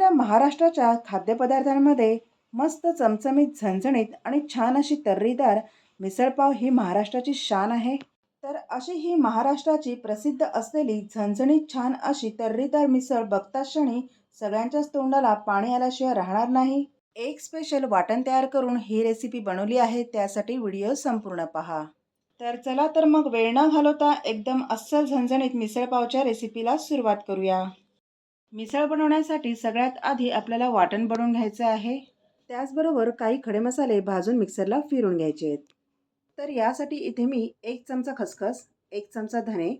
आपल्या महाराष्ट्राच्या खाद्यपदार्थांमध्ये मस्त चमचमीत झणझणीत आणि छान अशी तर्रीदार मिसळपाव ही महाराष्ट्राची शान आहे. तर अशी ही महाराष्ट्राची प्रसिद्ध असलेली झणझणीत छान अशी तर्रीदार मिसळ बघता क्षणी सगळ्यांच्याच तोंडाला पाणी आल्याशिवाय राहणार नाही. एक स्पेशल वाटण तयार करून ही रेसिपी बनवली आहे त्यासाठी व्हिडिओ संपूर्ण पहा. तर चला तर मग वेळ न घालवता एकदम अस्सल झणझणीत मिसळपावच्या रेसिपीला सुरुवात करूया. मिसळ बनवण्यासाठी सगळ्यात आधी आपल्याला वाटण बनवून घ्यायचं आहे. त्याचबरोबर काही खडे मसाले भाजून मिक्सरला फिरून घ्यायचे आहेत. तर यासाठी इथे मी एक चमचा खसखस एक चमचा धने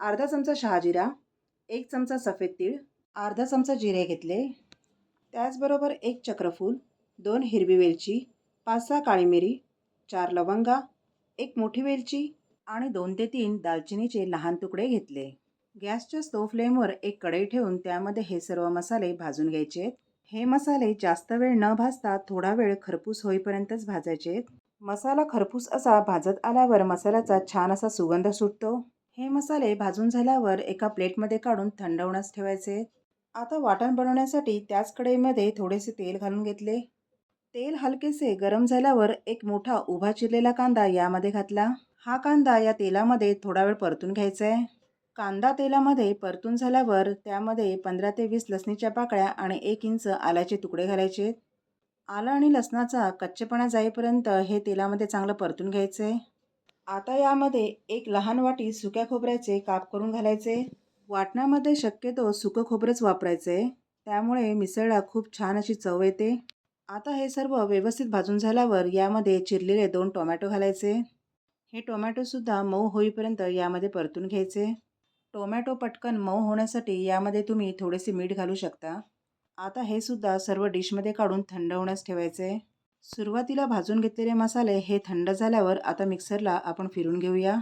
अर्धा चमचा शहाजिरा एक चमचा सफेद तीळ अर्धा चमचा जिरे घेतले. त्याचबरोबर एक चक्रफूल दोन हिरवी वेलची पाच सहा काळी मिरी चार लवंगा एक मोठी वेलची आणि दोन ते तीन दालचिनीचे लहान तुकडे घेतले. गॅसच्या स्टोव फ्लेमवर एक कढई ठेवून त्यामध्ये हे सर्व मसाले भाजून घ्यायचे आहेत. हे मसाले जास्त वेळ न भाजता थोडा वेळ खरपूस होईपर्यंतच भाजायचे आहेत. मसाला खरपूस असा भाजत आल्यावर मसाल्याचा छान असा सुगंध सुटतो. हे मसाले भाजून झाल्यावर एका प्लेटमध्ये काढून थंडवण्यास ठेवायचे आता वाटण बनवण्यासाठी त्याच कढईमध्ये थोडेसे तेल घालून घेतले. तेल हलकेसे गरम झाल्यावर एक मोठा उभा चिरलेला कांदा यामध्ये घातला. हा कांदा या तेलामध्ये थोडा वेळ परतून घ्यायचा आहे. कांदा तेलामध्ये परतून झाल्यावर त्यामध्ये पंधरा ते वीस लसणीच्या पाकळ्या आणि एक इंच आल्याचे तुकडे घालायचे. आलं आणि लसणाचा कच्चेपणा जाईपर्यंत हे तेलामध्ये चांगलं परतून घ्यायचं. आता यामध्ये एक लहान वाटी सुक्या खोबऱ्याचे काप करून घालायचे. वाटणामध्ये शक्यतो सुकं खोबरंच वापरायचे. त्यामुळे मिसळला खूप छान अशी चव येते. आता हे सर्व व्यवस्थित भाजून झाल्यावर यामध्ये चिरलेले दोन टोमॅटो घालायचे. हे टोमॅटोसुद्धा मऊ होईपर्यंत यामध्ये परतून घ्यायचे. टोमॅटो पटकन मऊ होण्यासाठी यामध्ये तुम्ही थोडेसे मीठ घालू शकता. आता हे सुद्धा सर्व डिशमध्ये काढून थंड होण्यास ठेवायचे. सुरुवातीला भाजून घेतलेले मसाले हे थंड झाल्यावर आता मिक्सरला आपण फिरून घेऊया.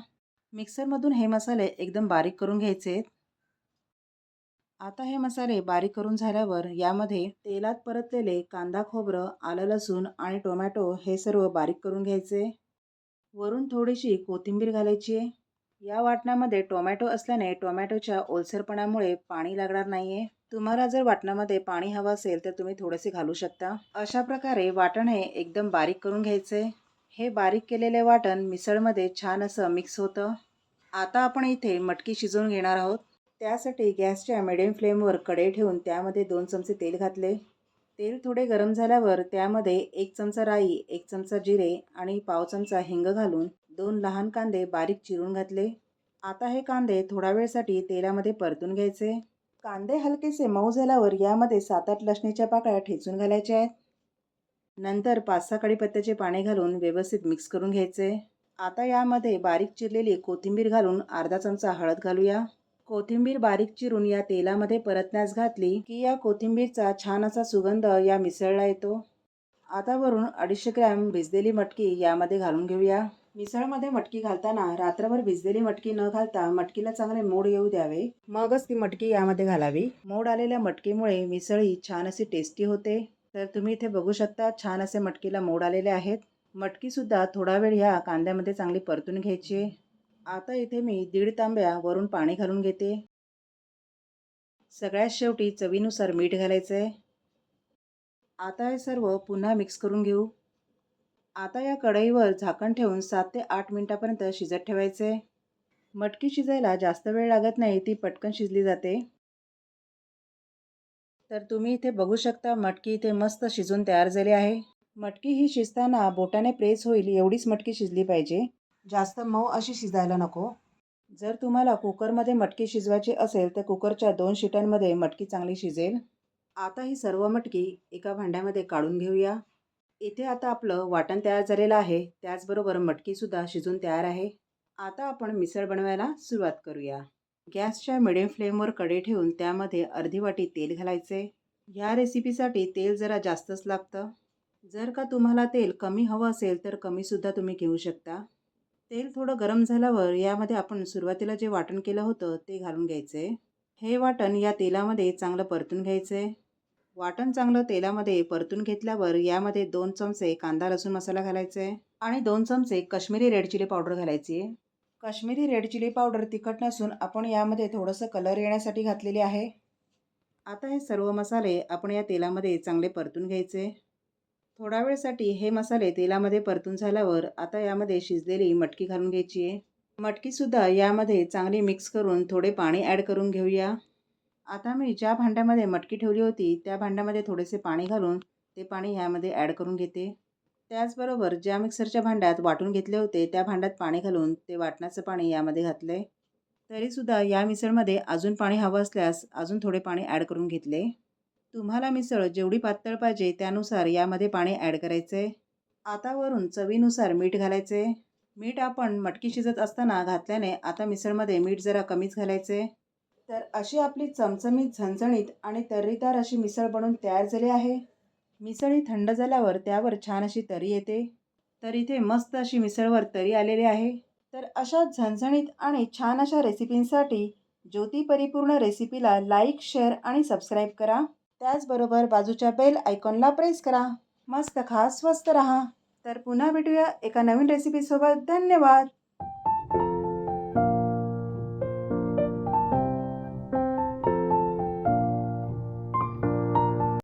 मिक्सरमधून हे मसाले एकदम बारीक करून घ्यायचे. आता हे मसाले बारीक करून झाल्यावर यामध्ये तेलात परतलेले कांदा खोबरं आलं लसूण आणि टोमॅटो हे सर्व बारीक करून घ्यायचे. वरून थोडीशी कोथिंबीर घालायची. आहे या वाटणामध्ये टोमॅटो असल्याने टोमॅटोच्या ओलसरपणामुळे पाणी लागणार नाही आहे तुम्हाला जर वाटणामध्ये पाणी हवं असेल तर तुम्ही थोडेसे घालू शकता. अशा प्रकारे वाटण हे एकदम बारीक करून घ्यायचे. हे बारीक केलेले वाटण मिसळमध्ये छान असं मिक्स होतं. आता आपण इथे मटकी शिजवून घेणार आहोत. त्यासाठी गॅसच्या मिडियम फ्लेमवर कढई ठेवून त्यामध्ये दोन चमचे तेल घातले. तेल थोडे गरम झाल्यावर त्यामध्ये एक चमचा राई एक चमचा जिरे आणि पाव चमचा हिंग घालून दोन लहान कांदे बारीक चिरून घातले. आता हे कांदे थोडा वेळसाठी तेलामध्ये परतून घ्यायचे. कांदे हलकेसे मऊ झाल्यावर यामध्ये सात आठ लसणीच्या पाकळ्या ठेचून घालायच्या आहेत. नंतर पाच सहा कढीपत्त्याचे पाणी घालून व्यवस्थित मिक्स करून घ्यायचे. आता यामध्ये बारीक चिरलेली कोथिंबीर घालून अर्धा चमचा हळद घालूया. कोथिंबीर बारीक चिरून या तेलामध्ये परतण्यास घातली की या कोथिंबीरचा छान असा सुगंध या मिसळला येतो. आता वरून अडीचशे ग्रॅम भिजलेली मटकी यामध्ये घालून घेऊया. मिसळमध्ये मटकी घालताना रात्रभर भिजलेली मटकी न घालता मटकीला चांगले मोड येऊ द्यावे. मगच ती मटकी यामध्ये घालावी. मोड आलेल्या मटकीमुळे मिसळ ही छान अशी टेस्टी होते. तर तुम्ही इथे बघू शकता छान असे मटकीला मोड आलेले आहेत. मटकीसुद्धा थोडा वेळ ह्या कांद्यामध्ये चांगली परतून घ्यायची. आता इथे मी दीड तांब्या वरून पाणी घालून घेते. सगळ्यात शेवटी चवीनुसार मीठ घालायचं आहे आता हे सर्व पुन्हा मिक्स करून घेऊ. आता या कढईवर झाकण ठेवून सात ते आठ मिनटापर्यंत शिजत ठेवायचे. मटकी शिजायला जास्त वेळ लागत नाही ती पटकन शिजली जाते. तर तुम्ही इथे बघू शकता मटकी इथे मस्त शिजून तयार झाली आहे. मटकी ही शिजताना बोटाने प्रेस होईल एवढीच मटकी शिजली पाहिजे. जास्त मऊ अशी शिजायला नको. जर तुम्हाला कुकरमध्ये मटकी शिजवायची असेल तर कुकरच्या दोन शिट्यांमध्ये मटकी चांगली शिजेल. आता ही सर्व मटकी एका भांड्यामध्ये काढून घेऊया. इथे आता आपलं वाटण तयार झालेलं आहे. त्याचबरोबर मटकीसुद्धा शिजून तयार आहे. आता आपण मिसळ बनवायला सुरुवात करूया. गॅसच्या मिडियम फ्लेमवर कडे ठेवून त्यामध्ये अर्धी वाटी तेल घालायचे. ह्या रेसिपीसाठी तेल जरा जास्तच लागतं. जर का तुम्हाला तेल कमी हवं असेल तर कमीसुद्धा तुम्ही घेऊ शकता. तेल थोडं गरम झाल्यावर यामध्ये आपण सुरुवातीला जे वाटण केलं होतं ते घालून घ्यायचे. हे वाटण या तेलामध्ये चांगलं परतून घ्यायचे. वाटण चांगलं तेलामध्ये परतून घेतल्यावर यामध्ये दोन चमचे कांदा लसूण मसाला घालायचा आहे आणि दोन चमचे कश्मीरी रेड चिली पावडर घालायची. आहे काश्मीरी रेड चिली पावडर तिखट नसून आपण यामध्ये थोडंसं कलर येण्यासाठी घातलेली आहे. आता हे सर्व मसाले आपण या तेलामध्ये चांगले परतून घ्यायचे. थोडा वेळसाठी हे मसाले तेलामध्ये परतून झाल्यावर आता यामध्ये शिजलेली मटकी घालून घ्यायची. आहे मटकीसुद्धा यामध्ये चांगली मिक्स करून थोडे पाणी ॲड करून घेऊया. आता मी ज्या भांड्यामध्ये मटकी ठेवली होती त्या भांड्यामध्ये थोडेसे पाणी घालून ते पाणी ह्यामध्ये ॲड करून घेते. त्याचबरोबर ज्या मिक्सरच्या भांड्यात वाटून घेतले होते त्या भांड्यात पाणी घालून ते वाटण्याचं पाणी यामध्ये घातले. तरीसुद्धा या मिसळमध्ये अजून पाणी हवं असल्यास अजून थोडे पाणी ॲड करून घेतले. तुम्हाला मिसळ जेवढी पातळ पाहिजे त्यानुसार यामध्ये पाणी ॲड करायचं. आहे आता वरून चवीनुसार मीठ घालायचं. आहे मीठ आपण मटकी शिजत असताना घातल्याने आता मिसळमध्ये मीठ जरा कमीच घालायचं. आहे तर अशी आपली चमचमीत झणझणीत आणि तर्रीदार अशी मिसळ बनवून तयार झाली आहे. मिसळ ही थंड झाल्यावर त्यावर छान अशी तरी येते. तर इथे मस्त अशी मिसळवर तरी आलेली आहे. तर अशा झणझणीत आणि छान अशा रेसिपींसाठी ज्योती परिपूर्ण रेसिपीला लाईक शेअर आणि सबस्क्राईब करा. त्याचबरोबर बाजूच्या बेल आयकॉनला प्रेस करा. मस्त खा स्वस्त रहा. तर पुन्हा भेटूया एका नवीन रेसिपीसोबत. धन्यवाद!